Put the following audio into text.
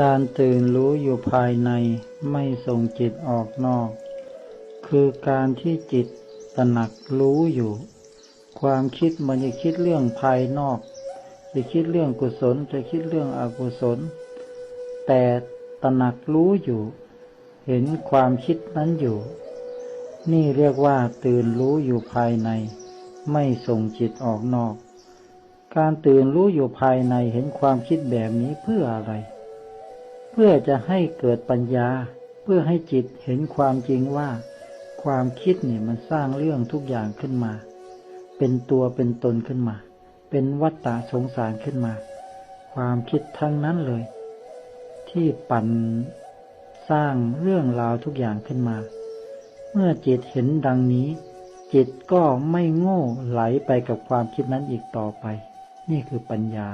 การตื่นรู้อยู่ภายในไม่ส่งจิตออกนอก คือการที่จิตตระหนักรู้อยู่ ความคิดมันจะคิดเรื่องภายนอก จะคิดเรื่องกุศลจะคิดเรื่องอกุศล แต่ตระหนักรู้อยู่ เห็นความคิดนั้นอยู่ นี่เรียกว่าตื่นรู้อยู่ภายใน ไม่ส่งจิตออกนอก การตื่นรู้อยู่ภายในเห็นความคิดแบบนี้เพื่ออะไร เพื่อจะให้เกิดปัญญา เพื่อให้จิตเห็นความจริงว่า ความคิดเนี่ยมันสร้างเรื่องทุกอย่างขึ้นมา เป็นตัวเป็นตนขึ้นมา เป็นวัฏฏะสงสารขึ้นมา ความคิดทั้งนั้นเลย ที่ปั่นสร้างเรื่องราวทุกอย่างขึ้นมา เมื่อจิตเห็นดังนี้ จิตก็ไม่โง่ไหลไปกับความคิดนั้นอีกต่อไป นี่คือปัญญา